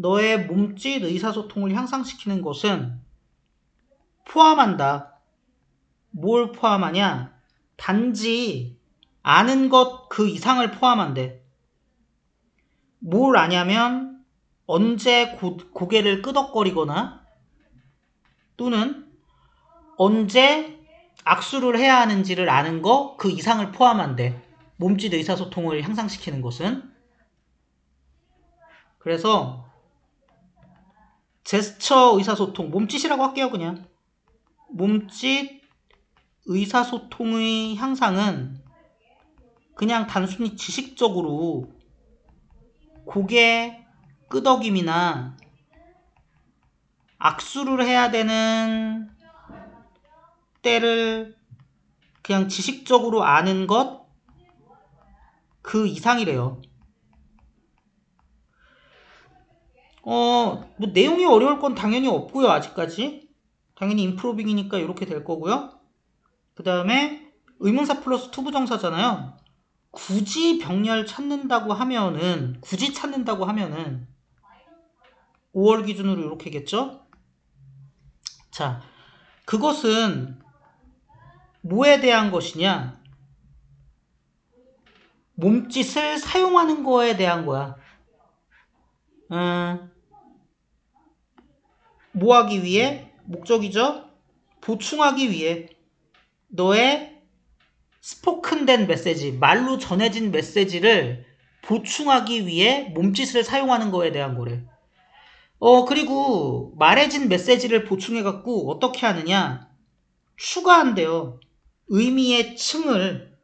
너의 몸짓 의사소통을 향상시키는 것은 포함한다. 뭘 포함하냐? 단지 아는 것 그 이상을 포함한대. 뭘 아냐면 언제 고, 고개를 끄덕거리거나 또는 언제 악수를 해야 하는지를 아는 거 그 이상을 포함한대. 몸짓 의사소통을 향상시키는 것은. 그래서 제스처 의사소통, 몸짓이라고 할게요, 그냥. 몸짓 의사소통의 향상은 그냥 단순히 지식적으로 고개 끄덕임이나 악수를 해야 되는 때를 그냥 지식적으로 아는 것 그 이상이래요. 어, 뭐 내용이 어려울 건 당연히 없고요, 아직까지. 당연히 인프로빙이니까 이렇게 될 거고요. 그 다음에 의문사 플러스 투부정사잖아요. 굳이 병렬 찾는다고 하면은, 굳이 찾는다고 하면은, 5월 기준으로 이렇게겠죠? 자, 그것은 뭐에 대한 것이냐? 몸짓을 사용하는 거에 대한 거야. 음, 뭐 하기 위해? 목적이죠? 보충하기 위해. 너의 스포큰된 메시지, 말로 전해진 메시지를 보충하기 위해 몸짓을 사용하는 거에 대한 거래. 어, 그리고 말해진 메시지를 보충해갖고 어떻게 하느냐? 추가한대요. 의미의 층을,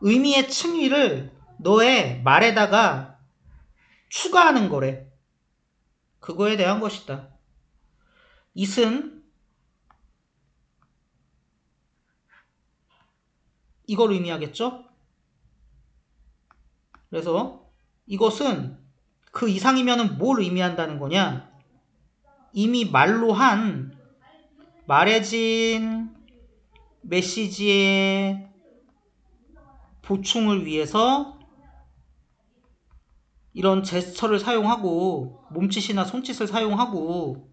의미의 층위를 너의 말에다가 추가하는 거래. 그거에 대한 것이다. 이은 이걸 의미하겠죠? 그래서 이것은 그 이상이면 뭘 의미한다는 거냐? 이미 말로 한 말해진 메시지의 보충을 위해서 이런 제스처를 사용하고 몸짓이나 손짓을 사용하고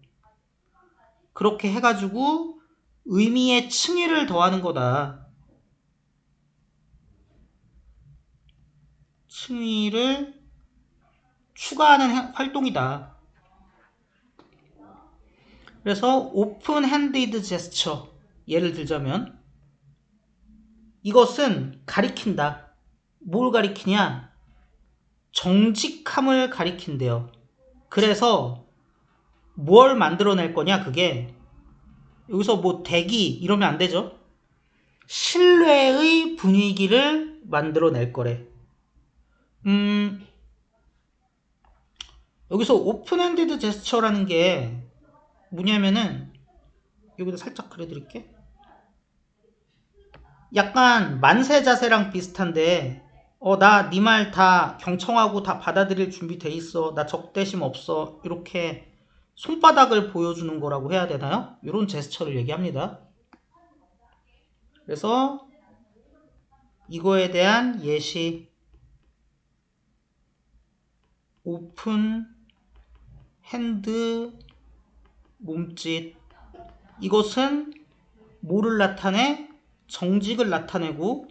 그렇게 해가지고 의미의 층위를 더하는 거다. 층위를 추가하는 활동이다. 그래서 오픈 핸디드 제스처 예를 들자면 이것은 가리킨다. 뭘 가리키냐? 정직함을 가리킨대요. 그래서 뭘 만들어낼 거냐 그게 여기서 뭐 대기 이러면 안 되죠. 신뢰의 분위기를 만들어낼 거래. 음, 여기서 오픈핸디드 제스처라는 게 뭐냐면은 여기다 살짝 그려드릴게. 약간 만세 자세랑 비슷한데 어 나 네 말 다 경청하고 다 받아들일 준비 돼 있어. 나 적대심 없어. 이렇게 손바닥을 보여주는 거라고 해야 되나요? 이런 제스처를 얘기합니다. 그래서 이거에 대한 예시 오픈 핸드 몸짓 이것은 뭐를 나타내? 정직을 나타내고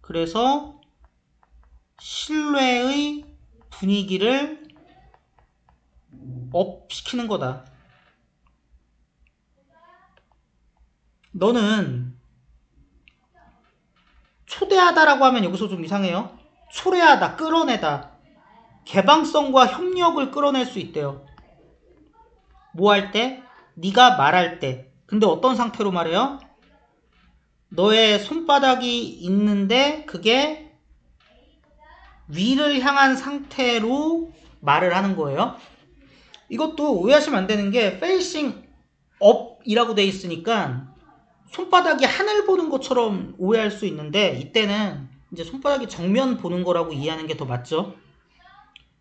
그래서 신뢰의 분위기를 업 시키는 거다. 너는 초대하다라고 하면 여기서 좀 이상해요. 초래하다, 끌어내다. 개방성과 협력을 끌어낼 수 있대요. 뭐 할 때? 네가 말할 때. 근데 어떤 상태로 말해요? 너의 손바닥이 있는데 그게 위를 향한 상태로 말을 하는 거예요. 이것도 오해하시면 안 되는 게 페이싱 업이라고 돼 있으니까 손바닥이 하늘 보는 것처럼 오해할 수 있는데 이때는 이제 손바닥이 정면 보는 거라고 이해하는 게 더 맞죠.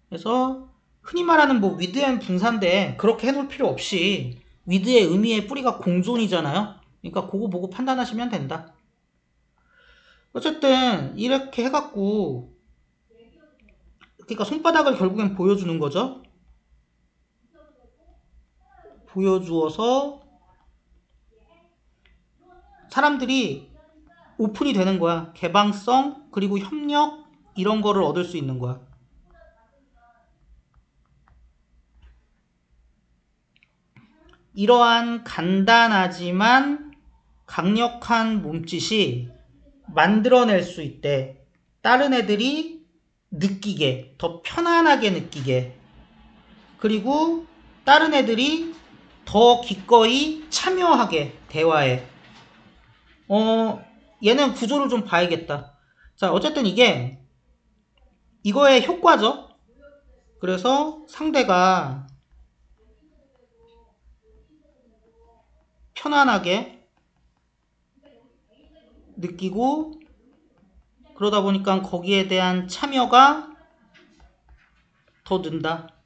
그래서 흔히 말하는 뭐 위드앤 분사인데 그렇게 해놓을 필요 없이 위드의 의미의 뿌리가 공존이잖아요. 그러니까 그거 보고 판단하시면 된다. 어쨌든 이렇게 해갖고 그러니까 손바닥을 결국엔 보여주는 거죠. 보여주어서 사람들이 오픈이 되는 거야. 개방성 그리고 협력 이런 거를 얻을 수 있는 거야. 이러한 간단하지만 강력한 몸짓이 만들어낼 수 있대. 다른 애들이 느끼게, 더 편안하게 느끼게. 그리고 다른 애들이 더 기꺼이 참여하게, 대화에. 어, 얘는 구조를 좀 봐야겠다. 자, 어쨌든 이게 이거의 효과죠. 그래서 상대가 편안하게 느끼고 그러다 보니까 거기에 대한 참여가 더 는다.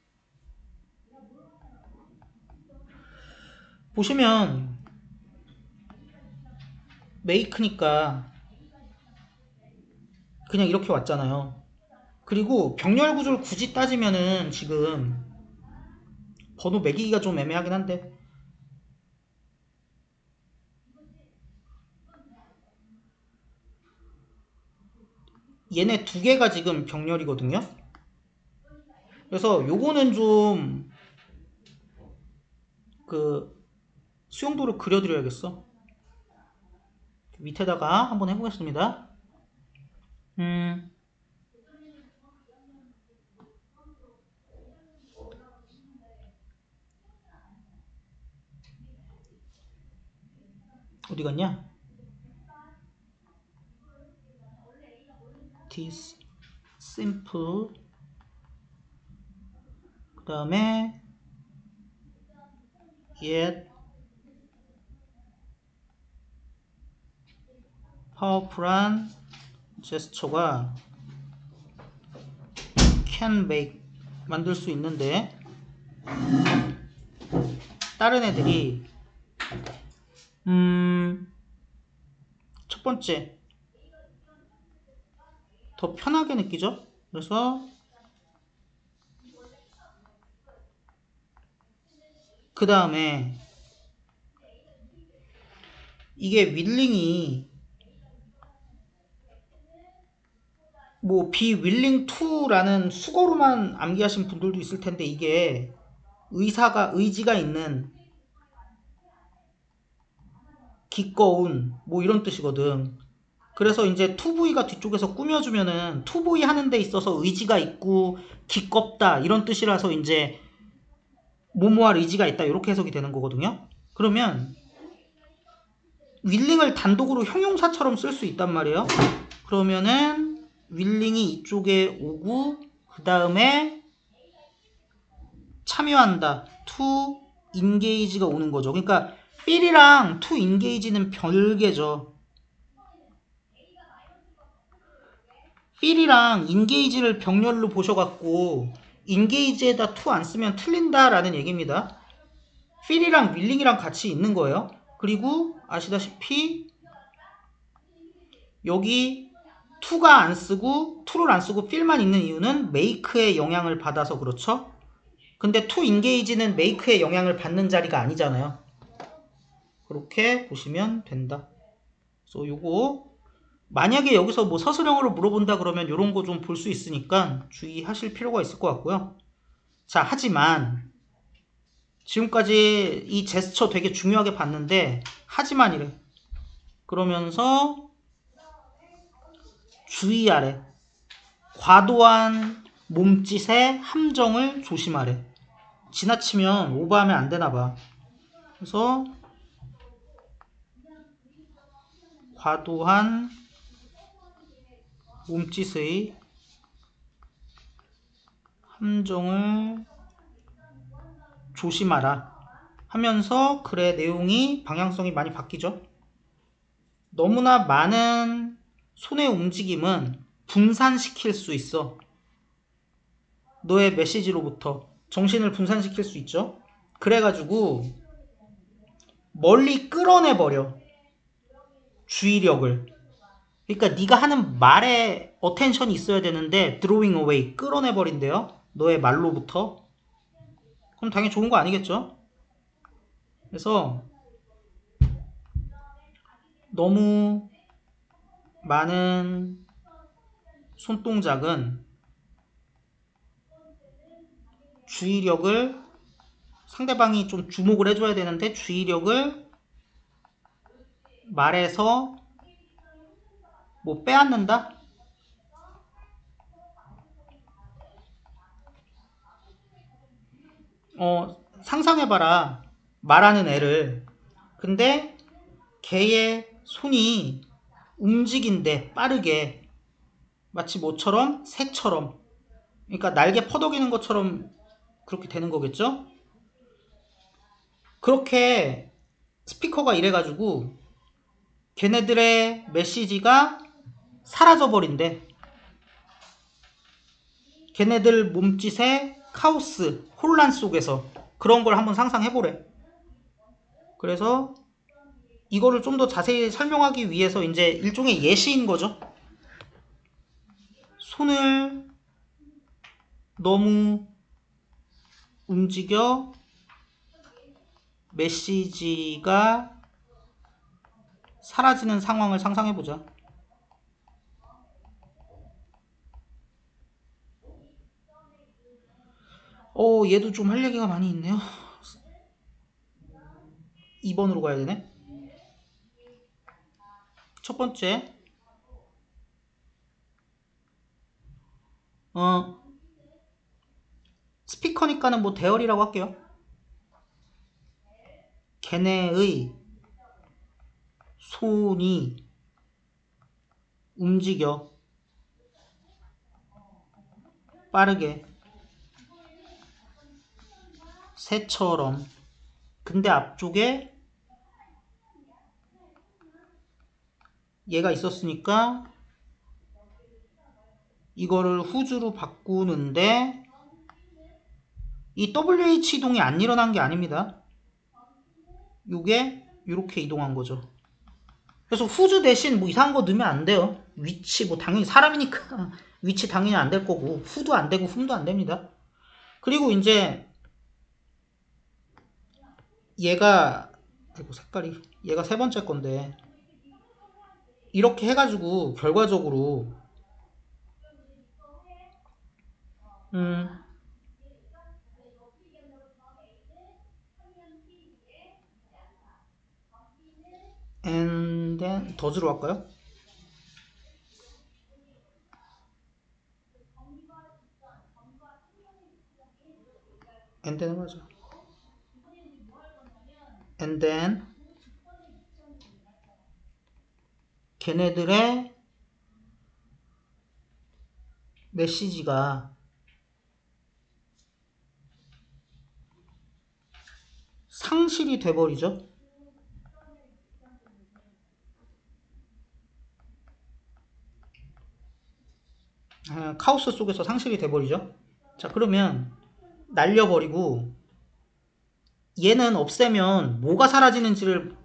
보시면 메이크니까 그냥 이렇게 왔잖아요. 그리고 병렬 구조를 굳이 따지면은 지금 번호 매기기가 좀 애매하긴 한데 얘네 두 개가 지금 병렬이거든요. 그래서 요거는 좀 그 수용도를 그려드려야겠어. 밑에다가 한번 해보겠습니다. 음. 어디 갔냐? this simple 그 다음에 yet powerful한 제스처가 can make 만들 수 있는데 다른 애들이 음, 첫 번째 더 편하게 느끼죠? 그래서 그 다음에 이게 윌링이 뭐 비윌링 투라는 수거로만 암기하신 분들도 있을 텐데 이게 의사가 의지가 있는 기꺼운 뭐 이런 뜻이거든. 그래서 이제 투부위가 뒤쪽에서 꾸며주면은 투부위 하는 데 있어서 의지가 있고 기껍다 이런 뜻이라서 이제 모모할 의지가 있다 이렇게 해석이 되는 거거든요. 그러면 윌링을 단독으로 형용사처럼 쓸 수 있단 말이에요. 그러면은 윌링이 이쪽에 오고 그 다음에 참여한다. to engage가 오는 거죠. 그러니까 필이랑 to engage는 별개죠. 필이랑 engage를 병렬로 보셔갖고 engage에다 to 안 쓰면 틀린다라는 얘기입니다. 필이랑 윌링이랑 같이 있는 거예요. 그리고 아시다시피 여기 to가 안 쓰고 to를 안 쓰고 필만 있는 이유는 make의 영향을 받아서 그렇죠. 근데 to engage는 make의 영향을 받는 자리가 아니잖아요. 그렇게 보시면 된다. 그래서 요거 만약에 여기서 뭐 서술형으로 물어본다 그러면 이런 거 좀 볼 수 있으니까 주의하실 필요가 있을 것 같고요. 자, 하지만 지금까지 이 제스처 되게 중요하게 봤는데 하지만 이래. 그러면서 주의하래. 과도한 몸짓의 함정을 조심하래. 지나치면 오버하면 안 되나 봐. 그래서 과도한 몸짓의 함정을 조심하라 하면서 글의 내용이 방향성이 많이 바뀌죠. 너무나 많은 손의 움직임은 분산시킬 수 있어. 너의 메시지로부터 정신을 분산시킬 수 있죠. 그래가지고 멀리 끌어내버려. 주의력을. 그러니까 네가 하는 말에 어텐션이 있어야 되는데 drawing away 끌어내 버린대요. 너의 말로부터. 그럼 당연히 좋은 거 아니겠죠? 그래서 너무 많은 손동작은 주의력을 상대방이 좀 주목을 해줘야 되는데 주의력을 말해서 뭐 빼앗는다? 어, 상상해봐라. 말하는 애를. 근데 걔의 손이 움직인대, 빠르게. 마치 뭐처럼? 새처럼. 그러니까 날개 퍼덕이는 것처럼 그렇게 되는 거겠죠? 그렇게 스피커가 이래가지고 걔네들의 메시지가 사라져버린대. 걔네들 몸짓의 카오스, 혼란 속에서 그런 걸 한번 상상해보래. 그래서 이거를 좀 더 자세히 설명하기 위해서 이제 일종의 예시인 거죠. 손을 너무 움직여 메시지가 사라지는 상황을 상상해보자. 어, 얘도 좀 할 얘기가 많이 있네요. 2번으로 가야 되네. 첫 번째. 어, 스피커니까는 뭐 대열이라고 할게요. 걔네의 손이 움직여 빠르게 새처럼 근데 앞쪽에 얘가 있었으니까 이거를 후주로 바꾸는데 이 WH 이동이 안 일어난 게 아닙니다. 요게 이렇게 이동한 거죠. 그래서 후주 대신 뭐 이상한 거 넣으면 안 돼요. 위치 뭐 당연히 사람이니까 위치 당연히 안 될 거고 후도 안 되고 흠도 안 됩니다. 그리고 이제 얘가 아이고 색깔이 얘가 세 번째 건데 이렇게 해가지고 결과적으로. 음. And then 더즈로 할까요? and then 맞아 and then 걔네들의 메시지가 상실이 돼버리죠. 아, 카오스 속에서 상실이 돼버리죠. 자, 그러면 날려버리고 얘는 없애면 뭐가 사라지는지를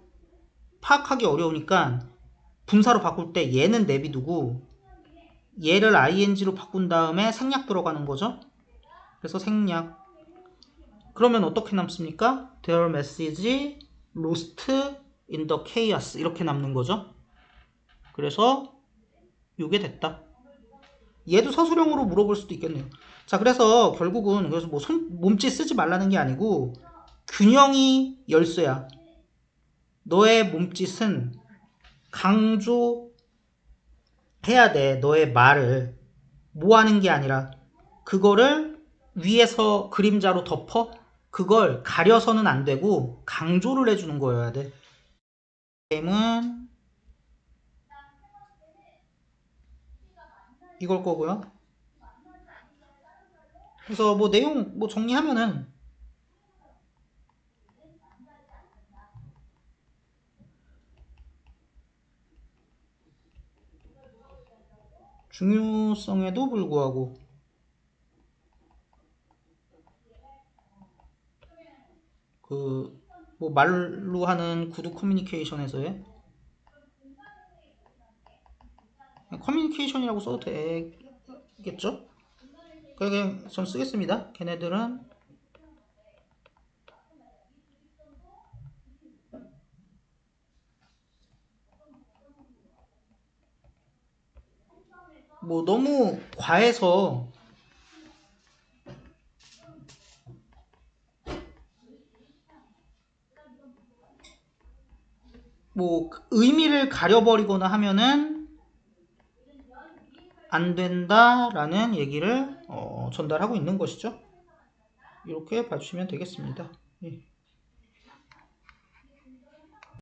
파악하기 어려우니까 분사로 바꿀 때 얘는 내비두고 얘를 ing로 바꾼 다음에 생략 들어가는 거죠. 그래서 생략. 그러면 어떻게 남습니까? Their message lost in the chaos 이렇게 남는 거죠. 그래서 이게 됐다. 얘도 서술형으로 물어볼 수도 있겠네요. 자, 그래서 결국은 그래서 뭐 손, 몸짓 쓰지 말라는 게 아니고 균형이 열쇠야. 너의 몸짓은 강조해야 돼. 너의 말을 뭐 하는 게 아니라 그거를 위에서 그림자로 덮어 그걸 가려서는 안 되고 강조를 해주는 거여야 돼. 게임은 이걸 거고요. 그래서 뭐 내용 뭐 정리하면은 중요성에도 불구하고 그 뭐 말로 하는 구두 커뮤니케이션에서의 커뮤니케이션이라고 써도 되겠죠? 그게 전 쓰겠습니다. 걔네들은 뭐 너무 과해서 뭐 의미를 가려버리거나 하면은 안 된다라는 얘기를 어, 전달하고 있는 것이죠. 이렇게 봐주시면 되겠습니다. 예.